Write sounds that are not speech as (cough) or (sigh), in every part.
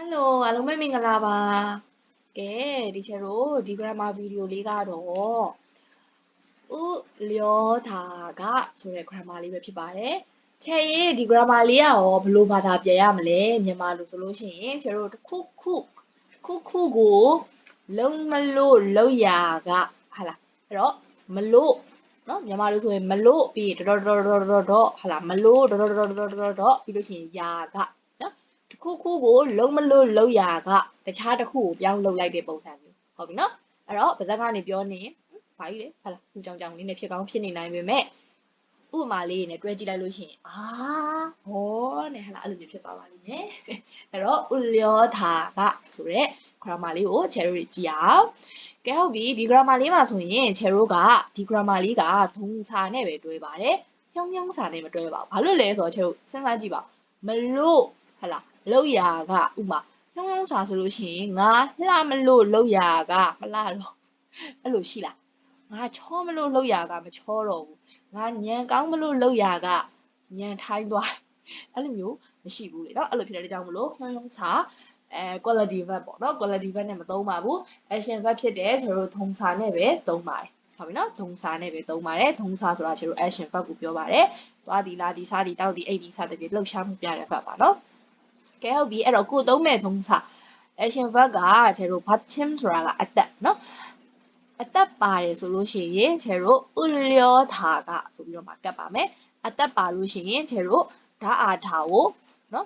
Hello အားလုံးပဲမင်္ဂလာပါကဲဒီချက်တို့ဒီ grammar video လေးကတော့ဥလျောတာကဆိုတဲ့ grammar လေးပဲဖြစ်ပါတယ်ချက်ရေးဒီ grammar လေးကရောဘယ်လိုဘာသာပြန်ရမလဲမြန်မာလိုဆိုလို့ရှိရင်ချက်တို့တစ်ခုခုခုခုကိုလုံးမလို့လောက်ရကဟာလားအဲ့တော့မလို့နော်မြန်မာလိုဆိုရင်မလို့ပြီးဒေါ်ဒေါ်ဒေါ်ဒေါ်ဒေါ်ဟာလားမလို့ဒေါ်ဒေါ်ဒေါ်ဒေါ်ဒေါ်ဒေါ်ပြီးလို့ရှိရင်ယာက တစ်ခုခုကိုလုံးမလို့လုံးရာကတခြားတစ်ခုကိုပြောင်းလုပ်လိုက်တဲ့ပုံစံမျိုးဟုတ်ပြီနော်အဲ့တော့ပါဇက်ကနေပြောနေဘာကြီးလဲဟာလားသူကြောင်ကြောင်လေးနဲ့ဖြစ်ကောင်းဖြစ်နေနိုင်ပေမဲ့ဥပမာလေးနဲ့တွဲကြည့်လိုက်လို့ရှိရင်အာဟောနဲ့ဟာလားအဲ့လိုမျိုးဖြစ်သွားပါလိမ့်မယ်အဲ့တော့ဥလျောထာကဆိုတဲ့ grammar လေးကို cherry ကြည့်အောင်ကဲဟုတ်ပြီဒီ grammar လေးမှာဆိုရင် cherry ကဒီ grammar လေးကဒုံစာနဲ့ပဲတွဲပါတယ်ညောင်းညောင်းစာနဲ့မတွဲပါဘူးဘာလို့လဲဆိုတော့ cherry စဉ်းစားကြည့်ပါမလို့ဟလား လောက်ရာကဥမာနှုံးနှုံးစာဆိုလို့ရှိရင်ငါလှမလို့လောက်ရာကမလှတော့အဲ့လိုရှိလားငါချောမလို့လောက်ရာကမချောတော့ဘူးငါညံကောင်းမလို့လောက်ရာကညံထိုင်းသွားအဲ့လိုမျိုးမရှိဘူးလေနော်အဲ့လိုဖြစ်တဲ့အကြောင်းမလို့နှုံးနှုံးစာအဲ quality verb ပေါ့နော် quality verb နဲ့မသုံးပါဘူး action verb ဖြစ်တယ်ဆိုတော့ဒုံစာနဲ့ပဲသုံးပါတယ်ဟုတ်ပြီနော်ဒုံစာနဲ့ပဲသုံးပါတယ်ဒုံစာဆိုတာကျွန်တော် action verb ကိုပြောပါတယ်သွားဒီလာဒီစားဒီတောက်ဒီအိတ်ဒီစသဖြင့်လှုပ်ရှားမှုပြတဲ့ verb ပါနော် ကဲဟုတ်ပြီအဲ့တော့ကိုသုံးမဲ့သုံးစာ action verb ကကျတို့ bottom ဆိုတာကအသက်เนาะအသက်ပါတယ်ဆိုလို့ရှိရင်ကျတို့ဥလျောထာကဆိုပြီးတော့မှကတ်ပါမယ်အသက်ပါလို့ရှိရင်ကျတို့ဓာအာထာကိုเนาะ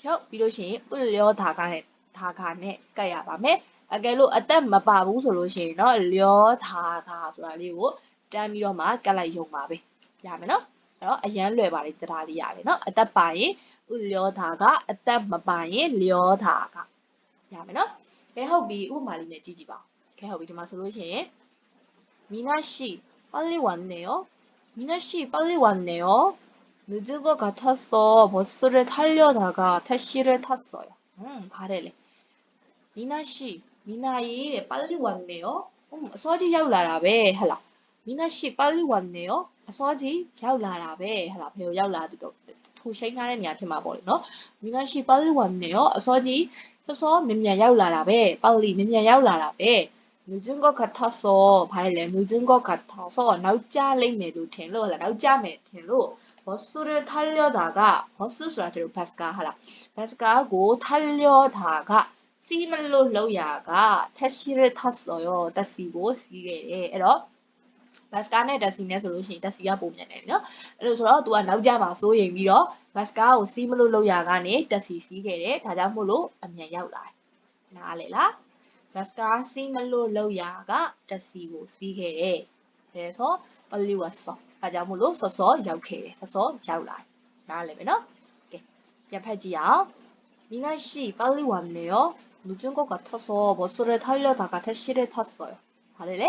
ဖြုတ်ပြီးလို့ရှိရင်ဥလျောထာကနဲ့ထာကနဲ့ကတ်ရပါမယ်အကယ်လို့အသက်မပါဘူးဆိုလို့ရှိရင်เนาะလျောထာကဆိုတာလေးကိုတန်းပြီးတော့မှကတ်လိုက်ရုံပါပဲရမယ်เนาะအဲ့တော့အရန်လွယ်ပါလေတရားလေးရတယ်เนาะအသက်ပါရင် ဥလျောတာကအသက်မပိုင်ရင်လျောတာကရမယ်နော်ကဲဟုတ်ပြီဥပမာလေးနဲ့ကြည့်ကြည့်ပါကဲဟုတ်ပြီဒီမှာဆိုလို့ရှိရင်미나씨빨리왔네요미나씨빨리왔네요늦은것같았어버스를타려다가택시를탔어요음바래래미나씨미나이빨리왔네요음어서지ရောက်လာတာပဲဟဟလား미나씨빨리왔네요အစောကြီးရောက်လာတာပဲဟလာဖေကိုရောက်လာသူတော့ ထိုရှိန်းထားတဲ့နေရာဖြစ်မှာပေါ့လေနော်မိမရှိပါလီဝန်နေရောအစောကြီးစောစောမြင်မြန်ရောက်လာတာပဲပါလီမြင်မြန်ရောက်လာတာပဲ늦은것같았어ဘာလဲ늦은것같아서နောက်ကျလိမ့်မယ်လို့ထင်လို့ဟလားနောက်ကျမယ်ထင်လို့버스를타려다가버스ဆိုတာကျတော့ဘတ်စကားဟလားဘတ်စကားကို타려다가စီးမလို့လောက်ရက택시를탔어요တက်စီကိုစီးခဲ့တယ်အဲ့တော့ ဘတ်စကားနဲ့တက်စီနဲ့ဆိုလို့ရှိရင်တက်စီကပုံမြန်တယ်နော်အဲ့လိုဆိုတော့ तू ကနောက်ကျမှာစိုးရိမ်ပြီးတော့ဘတ်စကားကိုစီးမလို့လောက်ရကနေတက်စီစီးခဲ့တယ်ဒါကြောင့်မို့လို့အမြန်ရောက်လာတယ်နားလေလားဘတ်စကားစီးမလို့လောက်ရကတက်စီကိုစီးခဲ့တယ်ဒါဆိုပလီဝါဆောဒါကြောင့်မို့လို့စောစောရောက်ခဲ့တယ်စောစောရောက်လာတယ်နားလေမယ်နော်ကဲပြန်ဖတ်ကြည့်အောင်미나씨빨리왔네요늦은것같아서버스를타려다가택시를탔어요ဘာလဲလဲ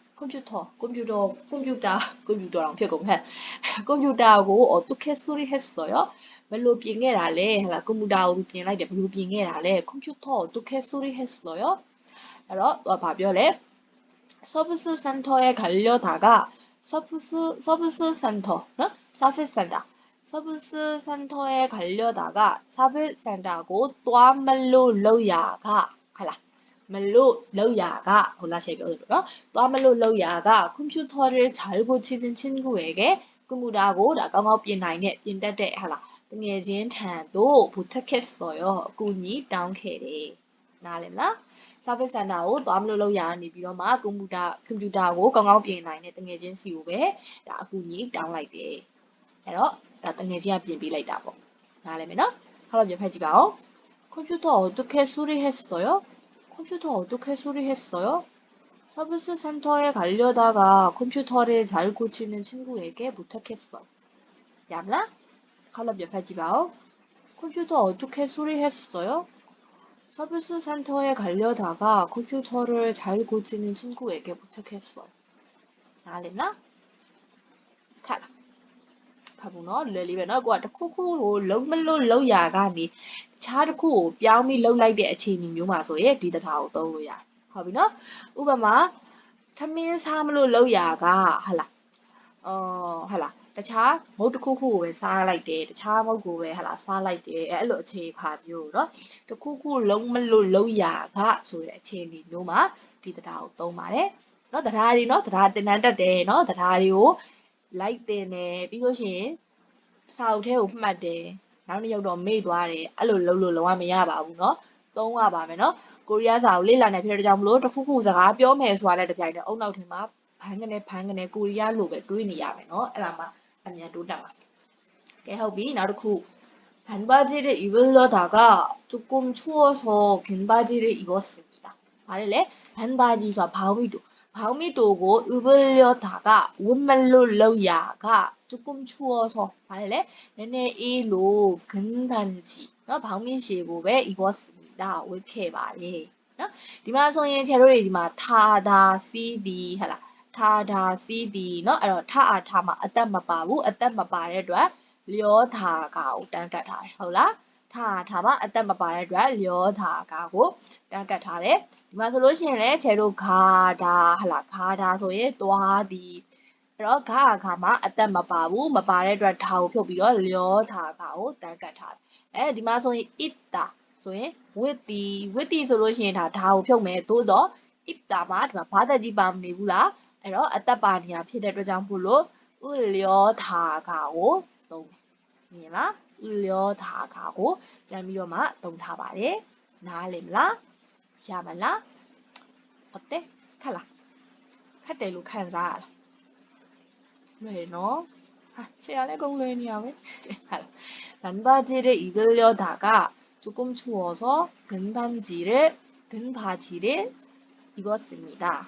컴퓨터, 컴퓨터, 컴퓨터, 컴퓨터랑 비교해. 컴퓨터하고 어떻게 소리했어요? 말로 비행해라래. 컴퓨터하고 비행해라래. 말로 비행해라래. 컴퓨터 어떻게 수리했어요? 그래서 어, 바별에 서비스 센터에 가려다가 서비스 서비스 센터, 서비스 센터, 서비스 센터에 가려다가 서비스 센터하고 또 말로 러야가 가라. မလို့လောက်ရာကဟိုလာချက်ပြောလို့နော်။သွားမလို့လောက်ရာကကွန်ပျူတာ를잘고치는친구에게ကွန်ပျူတာကိုဒါကောင်းကောင်းပြင်နိုင်တဲ့ပြင်တတ်တဲ့ဟာလားတငယ်ချင်းထံသို့ဘူထက်ခက်ဆော်ရောအကူကြီးတောင်းခဲ့တယ်။နားလည်မလား။ service center ကိုသွားမလို့လောက်ရာနေပြီးတော့မှကွန်ပျူတာကွန်ပျူတာကိုကောင်းကောင်းပြင်နိုင်တဲ့တငယ်ချင်းစီကိုပဲဒါအကူကြီးတောင်းလိုက်တယ်။အဲ့တော့ဒါတငယ်ချင်းကပြင်ပေးလိုက်တာပေါ့။နားလည်မယ်နော်။ခေါက်တော့ပြန်ဖတ်ကြည့်ပါဦး။컴퓨터어떻게수리했어요 컴퓨터 어떻게 수리했어요? 서비스 센터에 가려다가 컴퓨터를 잘 고치는 친구에게 부탁했어. 칼럽 옆에 집아오. 컴퓨터 어떻게 수리했어요? 서비스 센터에 가려다가 컴퓨터를 잘 고치는 친구에게 부탁했어요. 알겠나? 가라. 가보နော်လွယ်လေးပဲเนาะကိုကတစ်ခုခုကိုလုံးမလို့လုံးရကနေခြားတစ်ခုကိုပြောင်းပြီးလုံးလိုက်တဲ့အခြေအနေမျိုးမှာဆိုရင်ဒီတစ်ခါကိုသုံးလို့ရတယ်ဟုတ်ပြီเนาะဥပမာထမင်းစားမလို့လုံးရကဟာလားအော်ဟာလားတခြားမုတ်တစ်ခုခုကိုပဲစားလိုက်တယ်တခြားမုတ်ကိုပဲဟာလားစားလိုက်တယ်အဲ့လိုအခြေခါမျိုးเนาะတစ်ခုခုလုံးမလို့လုံးရကဆိုတဲ့အခြေအနေမျိုးမှာဒီတရားကိုသုံးပါတယ်เนาะတရားတွေเนาะတရားတင်တန်းတက်တယ်เนาะတရားတွေကို လိုက်တင်တယ်ပြီးလို့ရှိရင်စာအုပ်ထဲကိုမှတ်တယ်နောက်တစ်ယောက်တော့မေ့သွားတယ်အဲ့လိုလုံးလို့လုံးဝမရပါဘူးเนาะသုံးရပါမယ်เนาะကိုရီးယားစာကိုလေ့လာနေဖြစ်တဲ့ကြောင့်မလို့တစ်ခုခုစကားပြောမယ်ဆိုတာလည်းတပြိုင်တည်းအုံနောက်ထင်မှာဘန်းကနေဘန်းကနေကိုရီးယားလိုပဲတွေးနေရမယ်เนาะအဲ့ဒါမှအမြန်တိုးတက်ပါကဲဟုတ်ပြီနောက်တစ်ခု 반바지를 입으려다가 조금 추워서 긴 바지를 입었습니다. 말을래 반바지 서 바위도 바위도고 입으려다가 원말로 러야가 조금 추워서 말을래 내내 이로 근 반지 너 방미시고에 입었습니다. 왜 이렇게 말해? 어? 디마 소인 제로리 디마 타다 CD 하라 타다 CD 너 알아 타아 타마 어떤 마 바부 어떤 마 바래 လျောထာကာကိုတန်းကတ်ထားတယ်ဟုတ်လား ထားထားပါအသက်မပါတဲ့အတွက်လျောထာကာကိုတန်းကတ်ထားတယ်ဒီမှာဆိုလို့ရှိရင်လည်းခြေတို့ခါဒါဟလာခါဒါဆိုရင်သွားသည်အဲ့တော့ခါခါမှာအသက်မပါဘူးမပါတဲ့အတွက်ဒါကိုဖြုတ်ပြီးတော့လျောထာကာကိုတန်းကတ်ထားတယ်အဲဒီမှာဆိုရင် ita ဆိုရင် with the with the ဆိုလို့ရှိရင်ဒါဒါကိုဖြုတ်မယ်သို့တော့ ita မှာဒီမှာဘာသက်ကြီးပါမနေဘူးလားအဲ့တော့အသက်ပါနေရဖြစ်တဲ့အတွက်ကြောင့်မို့လို့ဥလျောထာကာကိုသုံးတယ်မြင်လားဥလျောထာကာကိုပြန်ပြီးတော့မှသုံး 你라 끌려다가고 그다음 이마 동답 아래 나림라 샤말라. 어때? 칼라. 칼대로 칸라. 왜너 아, 제 안에 공부했냐고. 난바지를 이끌려다가 조금 추워서 등단지를 등바지를 입었습니다.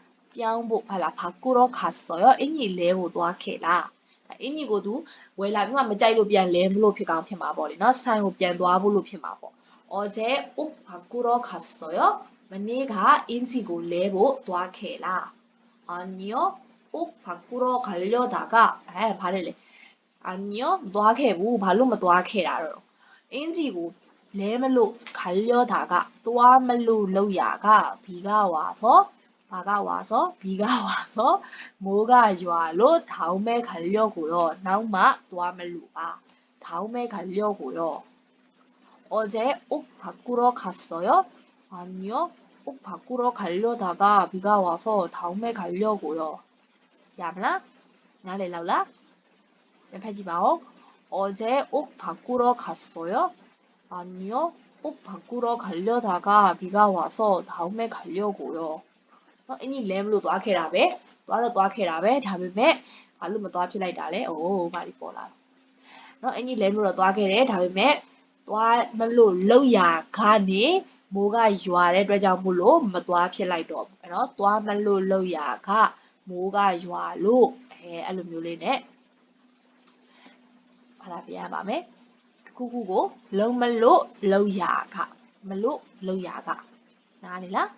ပြောင်းဖို့ဟာလားဘာကူတော့ခါဆော်ရောအင်ကြီးလဲဖို့သွားခဲ့လားဒါအင်ကြီးကိုသူဝယ်လာပြီးမှမကြိုက်လို့ပြန်လဲမလို့ဖြစ်ကောင်းဖြစ်မှာပေါ့လေနော်ဆိုင်ကိုပြန်သွားဖို့လို့ဖြစ်မှာပေါ့어제옷바꾸러갔어요မနေ့ကအင်ကြီးကိုလဲဖို့သွားခဲ့လား아니요옷바꾸러가려다가အဲဘာလဲလဲ아니요မသွားခဲ့ဘူးဘာလို့မသွားခဲ့တာတော့အင်ကြီးကိုလဲမလို့ခလျောတာကသွားမလို့လောက်ရကဘီကဝါဆို 바가 와서 비가 (laughs) 와서 뭐가ရွာလို့ 다음에 가려고요. 나우마 또아멜루가 다음에 가려고요. 어제 옷 바꾸러 갔어요? 아니요. 옷 바꾸러 가려다가 비가 와서 다음에 가려고요. 야블라? 나래 라울라? 펴지 마오. 어제 옷 바꾸러 갔어요? 아니요. 옷 바꾸러 가려다가 비가 와서 다음에 가려고요. နော်အင်းကြီးလဲမလို့သွားခဲ့တာပဲသွားတော့သွားခဲ့တာပဲဒါပေမဲ့ဘာလို့မသွားဖြစ်လိုက်တာလဲအိုးဘာဒီပေါ်လာနော်အင်းကြီးလဲမလို့တော့သွားခဲ့တယ်ဒါပေမဲ့သွားမလို့လောက်ရာကနေမိုးကရွာတဲ့အတွက်ကြောင့်မို့လို့မသွားဖြစ်လိုက်တော့ဘူးအဲ့တော့သွားမလို့လောက်ရာကမိုးကရွာလို့အဲအဲ့လိုမျိုးလေးနဲ့ဘာလာပြရပါမယ်ခုခုကိုလုံးမလို့လောက်ရာကမလို့လောက်ရာကနားလေလား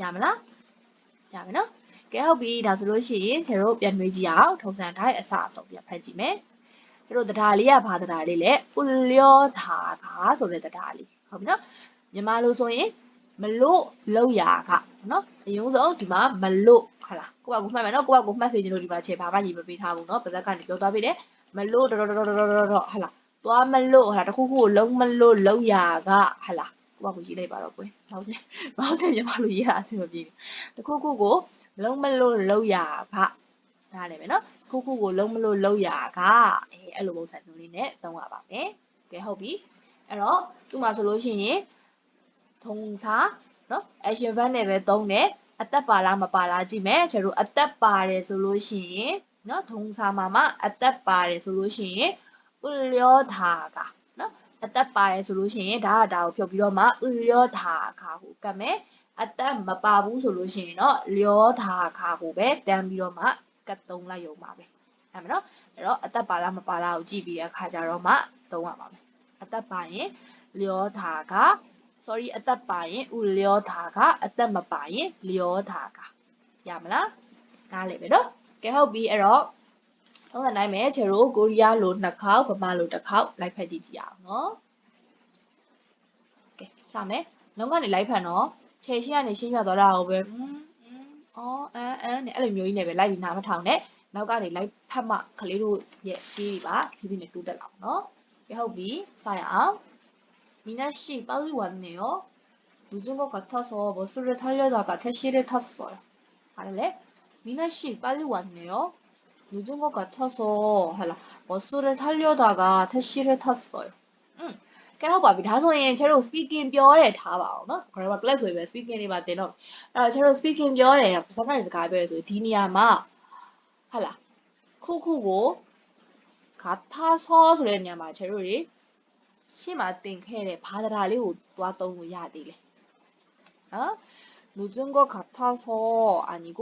ရမလား ရမယ်နော်ကဲဟုတ်ပြီဒါဆိုလို့ရှိရင်ကျွန်တော်တို့ပြန်တွေးကြည့်အောင်ထုံစံတိုင်းအစအဆုံးပြန်ဖတ်ကြည့်မယ်ကျွန်တော်တရားလေးကဘာတရားလေးလဲဥလျောထာကဆိုတဲ့တရားလေးဟုတ်ပြီနော်မြန်မာလိုဆိုရင်မလို့လောက်ရာကနော်အရင်ဆုံးဒီမှာမလို့ဟာလားကိုကကိုမှတ်မယ်နော်ကိုကကိုမှတ်စေချင်လို့ဒီမှာချက်ဘာမှညီမပေးထားဘူးနော်ပါဇက်ကနေပြောသွားပြီလေမလို့တော်တော်တော်တော်တော်တော်ဟာလားသွားမလို့ဟာတခုခုကိုလုံးမလို့လောက်ရာကဟာလား ကိုကကိုရေးလိုက်ပါတော့ကွယ်ဟုတ်တယ်ဟုတ်တယ်မြန်မာလိုရေးတာအဆင်မပြေဘူးတခုခုကိုလုံးမလို့လောက်ရာကဒါလည်းပဲနော်ခုခုကိုလုံးမလို့လောက်ရာကအဲအဲ့လိုပုံစံမျိုးလေးနဲ့သုံးရပါမယ်ကဲဟုတ်ပြီအဲ့တော့သူ့မှာဆိုလို့ရှိရင်ထုံစာနော် action verb နဲ့ပဲသုံးတယ်အသက်ပါလားမပါလားကြည့်မယ်ကျတို့အသက်ပါတယ်ဆိုလို့ရှိရင်နော်ဒုံစာမှာမှအသက်ပါတယ်ဆိုလို့ရှိရင်ဥလျောထာကနော် အသက်ပါတယ်ဆိုလို့ရှိရင်ဒါကဒါကိုဖြုတ်ပြီးတော့မှဥလျောထာခါကိုကတ်မယ်အသက်မပါဘူးဆိုလို့ရှိရင်တော့လျောထာခါကိုပဲတန်းပြီးတော့မှကတ်သုံးလိုက်ရုံပါပဲအဲ့မနော်အဲ့တော့အသက်ပါလားမပါလားကိုကြည့်ပြီးတဲ့အခါကျတော့မှသုံးရပါမယ်အသက်ပါရင်လျောထာက sorry အသက်ပါရင်ဥလျောထာကအသက်မပါရင်လျောထာကရမလားနားလည်ပြီနော်ကဲဟုတ်ပြီအဲ့တော့ လုံးဝနိုင်မယ်ချေရိုကိုရီးယားလိုနှစ်ခေါက်ဗမာလိုတစ်ခေါက်လိုက်ဖက်ကြည့်ကြည့်အောင်နော်ကဲစမယ်လုံးကနေလိုက်ဖက်နော်ချေရှင်းကနေရှင်းပြသွားတာကိုပဲအော်အန်အန်နဲ့အဲ့လိုမျိုးကြီးနဲ့ပဲလိုက်ပြီးနားမထောင်နဲ့နောက်ကနေလိုက်ဖက်မှကလေးတို့ရဲ့ပြေးပြီးပါဖြည်းဖြည်းနဲ့တိုးတက်လာအောင်နော်ကဲဟုတ်ပြီစရအောင်မိနရှိပါလိဝမ်နေရော 늦은 것 같아서 머스를 타려다가 택시를 탔어 요. 알 래? 미나 씨, 빨리 왔네 요. 늦은 것 같아서 할라 버스를 타려다가 택시를 탔어요. 응. ကဲဟုတ်ပါပြီဒါဆိုရင်ကျတို့ speaking ပြောတဲ့ထားပါအောင်နော် grammar class ဆိုရင်ပဲ speaking တွေပါတင်တော့အဲ့တော့ကျတို့ speaking ပြောတယ်စကားနဲ့စကားပြောရဆိုဒီနေရာမှာဟုတ်လားခုခုကို 같아서 ဆိုတဲ့နေရာမှာကျတို့တွေ ရှေ့မှာတင်ခဲ့တဲ့ဘာသာလေးကိုသွားသုံးလို့ရသေးတယ်နော်늦은 것 같아서 아니고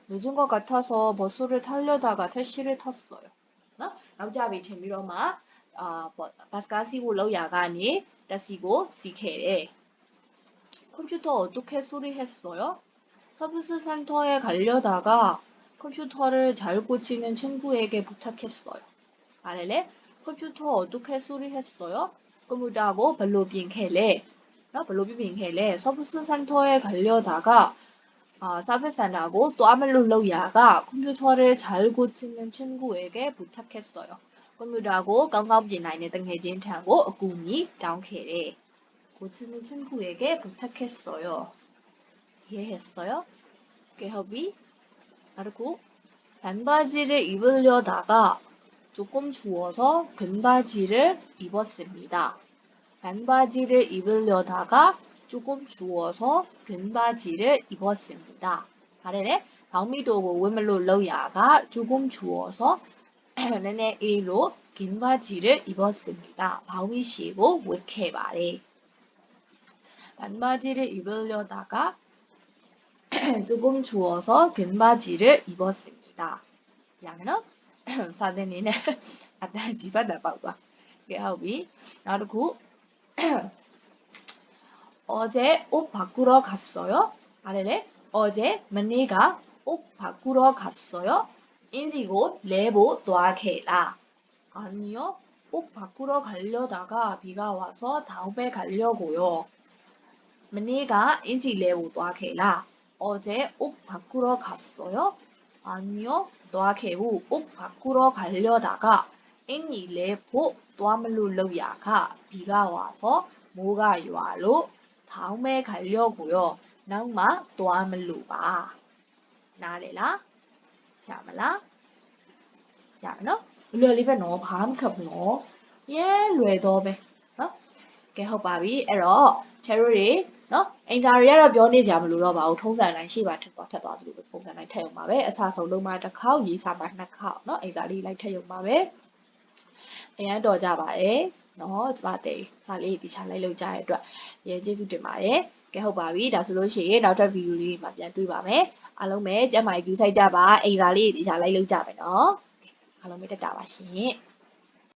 늦은 것 같아서 버스를 타려다가 택시를 탔어요. 어? 남자아이 재미로 막 아, 바스카 시고 러야가니 다시고 시케레 컴퓨터 어떻게 수리했어요? 서비스 센터에 가려다가 컴퓨터를 잘 고치는 친구에게 부탁했어요. 아래래 컴퓨터 어떻게 수리했어요? 꾸무다고 블로빙 해래 블로빙 해래 서비스 센터에 가려다가 아, 서비스 센터고 또 아멜로 로야가 컴퓨터를 잘 고치는 친구에게 부탁했어요. 컴퓨터하고 깜깜 비나이네 등해진 타고 어구니 다운케래. 고치는 친구에게 부탁했어요. 이해했어요? 개협이 그리고 반바지를 입으려다가 조금 추워서 근바지를 입었습니다. 반바지를 입으려다가 조금 추워서 근바지를 입었습니다. 발에 방미도 외말로 러야가 조금 추워서 (clears throat) 내내 A로 긴 바지를 입었습니다. 바위시고 왜케 말해 반바지를 입으려다가 (clears throat) 조금 추워서 긴 바지를 입었습니다. 양은 (clears throat) 사대니는 (laughs) 아따 집안다 봐봐. 그게 하비 나르고 어제 옷 바꾸러 갔어요? 아래래 어제 머니가 옷 바꾸러 갔어요? 인지고 레보 도와케라 아니요 옷 바꾸러 가려다가 비가 와서 다음에 가려고요. 머니가 인지 레보 도와케라 어제 옷 바꾸러 갔어요? 아니요 도와케고 옷 바꾸러 가려다가 인지 레보 도와물로 러야가 비가 와서 뭐가 요아로 ထောင်းမဲခါရော့ကိုရောနောက်မှသွားမလို့ပါနားလေလားရမလားရမနော်လွယ်လေးပဲနော်ဘာမှခက်ဘူးနော်ရဲလွယ်တော့ပဲနော်ကဲဟုတ်ပါပြီအဲ့တော့ cherry တွေနော်အင်ဂျာတွေကတော့ပြောနေကြမလို့တော့ပါဘူးထုံးစံတိုင်းရှိပါထပ်သွားထပ်သွားသလိုပဲပုံစံတိုင်းထည့်အောင်ပါပဲအစားဆုံးလုံးမတစ်ခေါက်ရေးစားပါနှစ်ခေါက်နော်အင်ဂျာလေးလိုက်ထည့်အောင်ပါပဲအရန်တော်ကြပါတယ် နော်ကျမတဲ့စာလေးတခြားလိုက်လုပ်ကြတဲ့အတွက်ရဲကျေးဇူးတင်ပါတယ်ကဲဟုတ်ပါပြီဒါဆိုလို့ရှိရင်နောက်ထပ်ဗီဒီယိုလေးမှာပြန်တွေ့ပါမယ်အားလုံးပဲကျမကြီးယူဆိုင်ကြပါအိမ်စာလေးတခြားလိုက်လုပ်ကြမယ်နော်အားလုံးပဲတက်တာပါရှင်